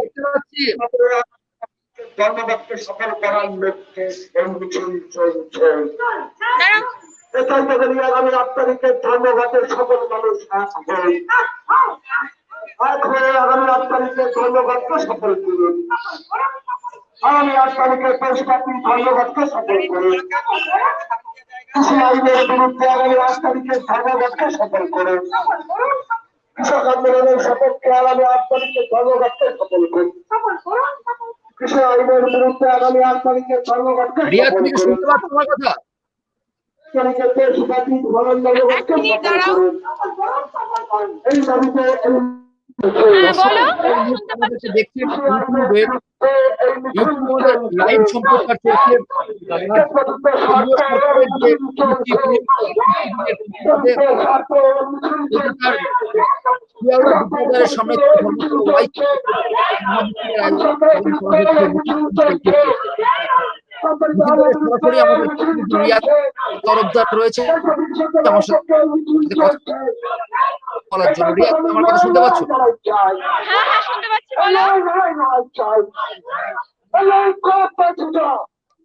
দেখতে পাচ্ছি ধর্মঘটকে সফল করার লক্ষ্যে মিছিল চলছে। এটাই আগামী আট তারিখে ধর্মঘটের সকল মানুষ এক আগামী আট তারিখে ধর্মঘটকে সফল করুন আগামী আট তারিখে ধর্মঘটকে সফল করুন কৃষি তারিখে ধর্মঘটকে সফল করুন কৃষক আন্দোলনের সপক্ষে আগামী আট তারিখে ধর্মঘটকে সফল করুন। কৃষি আইনের বিরুদ্ধে আগামী আট তারিখে ধর্মঘটকে এই দাবিতে লাইভ সম্প্রচার চলছে। সামনে সরাসরি আমাদের তরফদার রয়েছে। আমার সাথে কথা বলার জন্য রিয়াদ তুমি আমার কথা শুনতে পাচ্ছ? হ্যাঁ হ্যাঁ শুনতে পাচ্ছি বলো।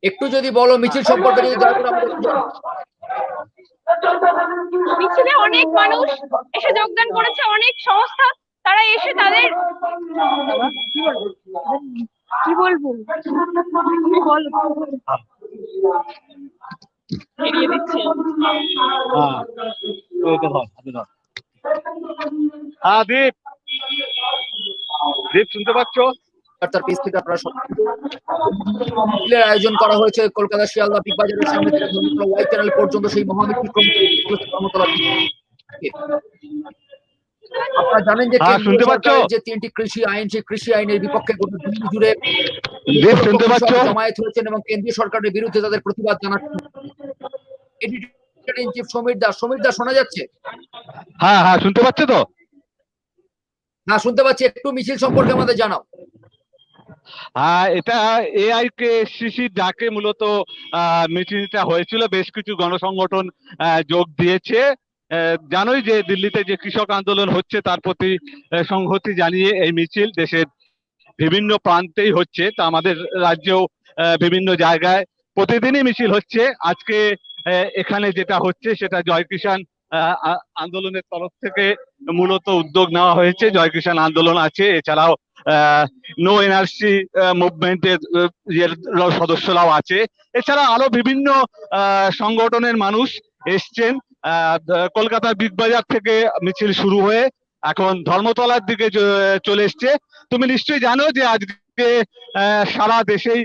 একটু যদি বলো মিছিল সম্পর্কে যদি দয়া করে মিছিলে অনেক মানুষ এসে যোগদান করেছে অনেক সংস্থা তারা এসে তাদের কি বলব? বলো। দিচ্ছে হ্যাঁ দীপ। দীপ শুনতে পাচ্ছ? তার পেজ থেকে আপনারা আয়োজন করা হয়েছে কলকাতা শিয়ালদা বিগ বাজারের সামনে থেকে ওয়াই চ্যানেল পর্যন্ত সেই। আপনারা জানেন যে হ্যাঁ, শুনতে পাচ্ছ? যে তিনটি কৃষি আইন সেই কৃষি আইনের বিপক্ষে গোটা জুড়ে শুনতে পাচ্ছ? জমায়েত হয়েছেন এবং কেন্দ্রীয় সরকারের বিরুদ্ধে তাদের প্রতিবাদ জানাচ্ছেন। Editor in chief Samir Das Samir Das শোনা যাচ্ছে? হ্যাঁ হ্যাঁ শুনতে পাচ্ছ তো? না শুনতে পাচ্ছি একটু মিছিল সম্পর্কে আমাদের জানাও। হ্যাঁ এটা এআই কে ডাকে মূলত মিছিলটা হয়েছিল বেশ কিছু গণসংগঠন যোগ দিয়েছে। জানোই যে দিল্লিতে যে কৃষক আন্দোলন হচ্ছে তার প্রতি সংহতি জানিয়ে এই মিছিল দেশের বিভিন্ন প্রান্তেই হচ্ছে। তা আমাদের রাজ্যেও বিভিন্ন জায়গায় প্রতিদিনই মিছিল হচ্ছে। আজকে এখানে যেটা হচ্ছে সেটা জয় কিষাণ আন্দোলনের তরফ থেকে মূলত উদ্যোগ নেওয়া হয়েছে। জয় কিষাণ আন্দোলন আছে। এছাড়াও নো এনআরসি মুভমেন্টের সদস্যরাও আছে। এছাড়া আরও বিভিন্ন সংগঠনের মানুষ এসছেন। কলকাতার বিগ বাজার থেকে মিছিল শুরু হয়ে এখন ধর্মতলার দিকে চলে এসছে। তুমি নিশ্চয়ই জানো যে আজকে সারা দেশেই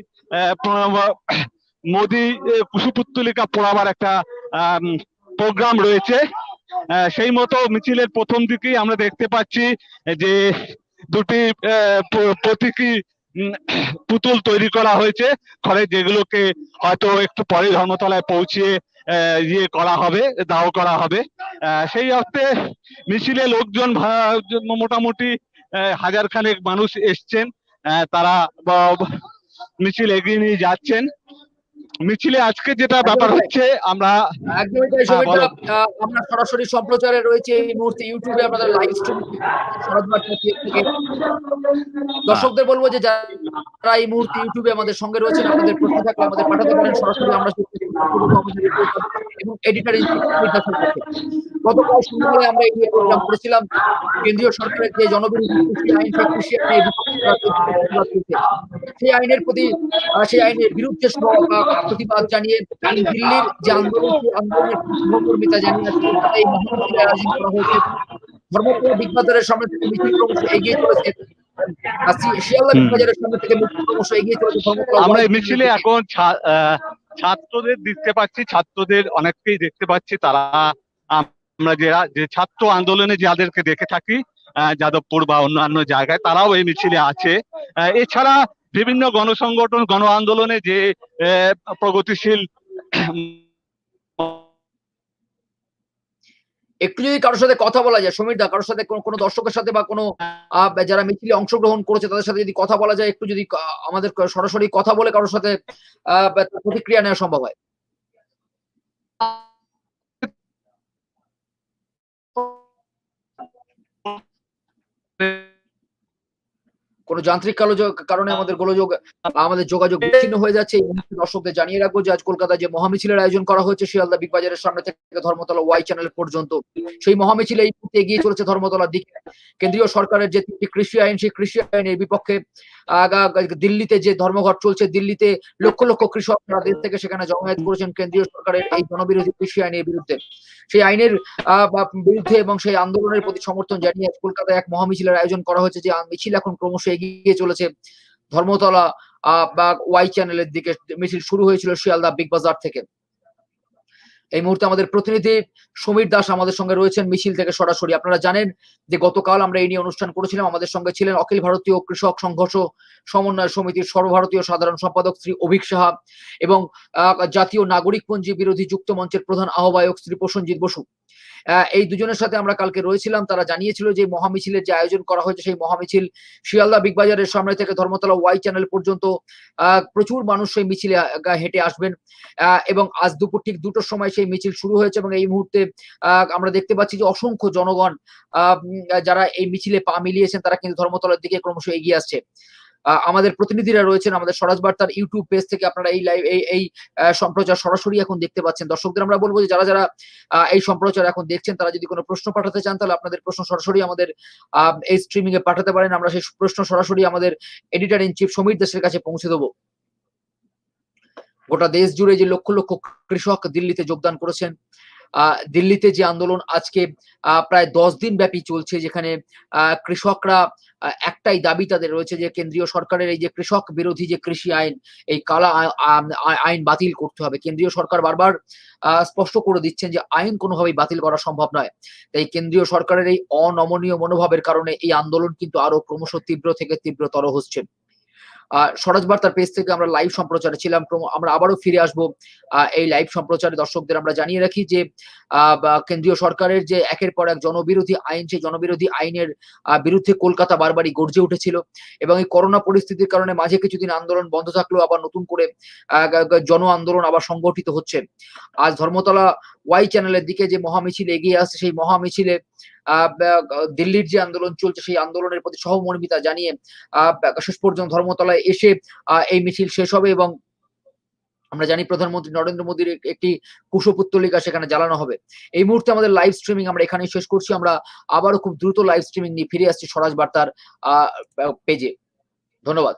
মোদি আহ, কুশপুত্তলিকা পোড়াবার একটা প্রোগ্রাম রয়েছে। সেই মতো মিছিলের প্রথম দিকেই আমরা দেখতে পাচ্ছি যে দুটি প্রতীকী পুতুল তৈরি করা হয়েছে। ঘরে যেগুলোকে হয়তো একটু পরে ধর্মতলায় পৌঁছিয়ে ইয়ে করা হবে, দাহ করা হবে। সেই অর্থে মিছিলে লোকজন মোটামুটি হাজার খানেক মানুষ এসছেন। তারা মিছিল এগিয়ে নিয়ে যাচ্ছেন। মিছিলে আজকে যেটা ব্যাপার হচ্ছে আমরা হ্যাঁ, আমরা সরাসরি সম্প্রচারে রয়েছে এই মুহূর্তে ইউটিউবে আমাদের লাইভ স্ট্রিম থেকে। দর্শকদের বলব যে যারা এই মুহূর্তে ইউটিউবে আমাদের সঙ্গে রয়েছেন আপনাদের প্রশ্ন থাকলে আমাদের পাঠাতে পারেন। সরাসরি আমরা এবং এডিটর গতকাল সন্ধ্যায় আমরা এই প্রোগ্রাম করেছিলাম। কেন্দ্রীয় সরকারের যে জনবিরোধী কৃষি আইন সেই কৃষি সেই আইনের প্রতি সেই আইনের বিরুদ্ধে প্রতিবাদ জানিয়ে দিল্লির যে আন্দোলন সেই আন্দোলনের সহকর্মিতা এই মহামিছিল আয়োজন করা হয়েছে। ধর্মপুর বিগ বাজারের সামনে থেকে মিছিল ক্রমশ এগিয়ে চলেছে। আর শি- শিয়ালদা বিগ হুম। বাজারের সামনে থেকে মিছিল ক্রমশ এগিয়ে চলেছে আমরা এই মিছিলে এখন ছাত্রদের দেখতে পাচ্ছি, ছাত্রদের অনেককেই দেখতে পাচ্ছি। তারা, আমরা যারা, যে ছাত্র আন্দোলনে যাদেরকে দেখে থাকি যাদবপুর বা অন্যান্য জায়গায়, তারাও এই মিছিলে আছে। এছাড়া বিভিন্ন গণসংগঠন, গণ আন্দোলনে যে প্রগতিশীল একটু যদি কারোর সাথে কথা বলা যায়, সমীর দা, কারোর সাথে কোনো দর্শকের সাথে বা কোনো যারা মিছিলে অংশগ্রহণ করেছে, তাদের সাথে যদি কথা বলা যায়, একটু যদি আমাদের সরাসরি কথা বলে কারোর সাথে প্রতিক্রিয়া নেওয়া সম্ভব হয়। যান্ত্রিক কালো কারণে আমাদের গোলযোগ আমাদের যোগাযোগ বিচ্ছিন্ন হয়ে যাচ্ছে। এই দর্শকদের জানিয়ে রাখব যে আজ কলকাতায় যে মহামিছিলের আয়োজন করা হয়েছে শিয়ালদা বিগ বাজারের সামনে থেকে ধর্মতলা ওয়াই চ্যানেল পর্যন্ত। সেই মহামিছিল এই মুহূর্তে এগিয়ে চলেছে ধর্মতলার দিকে। কেন্দ্রীয় সরকারের যে তিনটি কৃষি আইন সেই কৃষি আইনের বিপক্ষে দিল্লিতে যে ধর্মঘট চলছে দিল্লিতে লক্ষ লক্ষ কৃষক দেশ থেকে সেখানে জমায়েত করেছেন কেন্দ্রীয় সরকারের এই জনবিরোধী কৃষি আইনের বিরুদ্ধে। সেই আইনের বিরুদ্ধে এবং সেই আন্দোলনের প্রতি সমর্থন জানিয়ে কলকাতায় এক মহামিছিলের আয়োজন করা হয়েছে যে মিছিল এখন ক্রমশ এগিয়ে চলেছে। ধর্মতলা আহ, বা ওয়াই চ্যানেলের দিকে মিছিল শুরু হয়েছিল শিয়ালদা বিগ বাজার থেকে। এই মুহূর্তে আমাদের প্রতিনিধি সমীর দাস আমাদের সঙ্গে রয়েছেন মিছিল থেকে সরাসরি। আপনারা জানেন যে গতকাল আমরা এই নিয়ে অনুষ্ঠান করেছিলাম। আমাদের সঙ্গে ছিলেন অখিল ভারতীয় কৃষক সংঘর্ষ সমন্বয় সমিতির সর্বভারতীয় সাধারণ সম্পাদক শ্রী অভিক সাহা এবং জাতীয় নাগরিকপঞ্জি বিরোধী যুক্ত মঞ্চের প্রধান আহ্বায়ক শ্রী প্রসঞ্জিৎ বসু। এই দুজনের সাথে আমরা কালকে রয়েছিলাম। তারা জানিয়েছিল যে মহামিছিলের যে আয়োজন করা হয়েছে, সেই মহামিছিল শিয়ালদা বিগ বাজারের সামনে থেকে ধর্মতলা ওয়াই চ্যানেল পর্যন্ত প্রচুর মানুষ সেই মিছিলে হেঁটে আসবেন। এবং আজ দুপুর ঠিক দুটোর সময় সেই মিছিল শুরু হয়েছে এবং এই মুহূর্তে আমরা দেখতে পাচ্ছি যে অসংখ্য জনগণ যারা এই মিছিলে পা মিলিয়েছেন, তারা কিন্তু ধর্মতলার দিকে ক্রমশ এগিয়ে আসছে। আমাদের প্রতিনিধিরা রয়েছেন আমাদের স্বরাজ বার্তার ইউটিউব পেজ থেকে আপনারা এই লাইভ এই এই সম্প্রচার সরাসরি এখন দেখতে পাচ্ছেন। দর্শকদের আমরা বলব যে যারা যারা এই সম্প্রচার এখন দেখছেন, তারা যদি কোনো প্রশ্ন পাঠাতে চান, তাহলে আপনাদের প্রশ্ন সরাসরি আমাদের এই স্ট্রিমিং এ পাঠাতে পারেন। আমরা সেই প্রশ্ন সরাসরি আমাদের এডিটর ইন চিফ সমীর দেশের কাছে পৌঁছে দেবো। গোটা দেশ জুড়ে যে লক্ষ লক্ষ কৃষক দিল্লিতে যোগদান করেছেন দিল্লিতে যে আন্দোলন আজকে প্রায় দশ দিন ব্যাপী চলছে, যেখানে কৃষকরা একটাই দাবি তাদের রয়েছে যে কেন্দ্রীয় সরকারের এই যে কৃষক বিরোধী যে কৃষি আইন, এই কালা আইন বাতিল করতে হবে। কেন্দ্রীয় সরকার বারবার স্পষ্ট করে দিচ্ছেন যে আইন কোনোভাবেই বাতিল করা সম্ভব নয়। তাই কেন্দ্রীয় সরকারের এই অনমনীয় মনোভাবের কারণে এই আন্দোলন কিন্তু আরও ক্রমশ তীব্র থেকে তীব্রতর হচ্ছে। স্বরাজ বার্তার পেজ থেকে আমরা লাইভ সম্প্রচারে ছিলাম। আমরা আবারও ফিরে আসব এই লাইভ সম্প্রচারে। দর্শকদের আমরা জানিয়ে রাখি যে কেন্দ্রীয় সরকারের যে একের পর এক জনবিরোধী আইন, সেই জনবিরোধী আইনের বিরুদ্ধে কলকাতা বারবারই গর্জে উঠেছিল এবং এই করোনা পরিস্থিতির কারণে মাঝে কিছুদিন আন্দোলন বন্ধ থাকলেও আবার নতুন করে জন আন্দোলন আবার সংগঠিত হচ্ছে। আজ ধর্মতলা ওয়াই চ্যানেলের দিকে যে মহামিছিল এগিয়ে আসছে, সেই মহামিছিলে দিল্লির যে আন্দোলন চলছে, সেই আন্দোলনের প্রতি সহমর্মিতা জানিয়ে শেষ পর্যন্ত ধর্মতলায় এসে এই মিছিল শেষ হবে এবং আমরা জানি প্রধানমন্ত্রী নরেন্দ্র মোদীর এক- একটি কুশপুত্তলিকা সেখানে জ্বালানো হবে। এই মুহূর্তে আমাদের লাইভ স্ট্রিমিং আমরা এখানেই শেষ করছি। আমরা আবারও খুব দ্রুত লাইভ স্ট্রিমিং নিয়ে ফিরে আসছি স্বরাজ বার্তার পেজে ধন্যবাদ।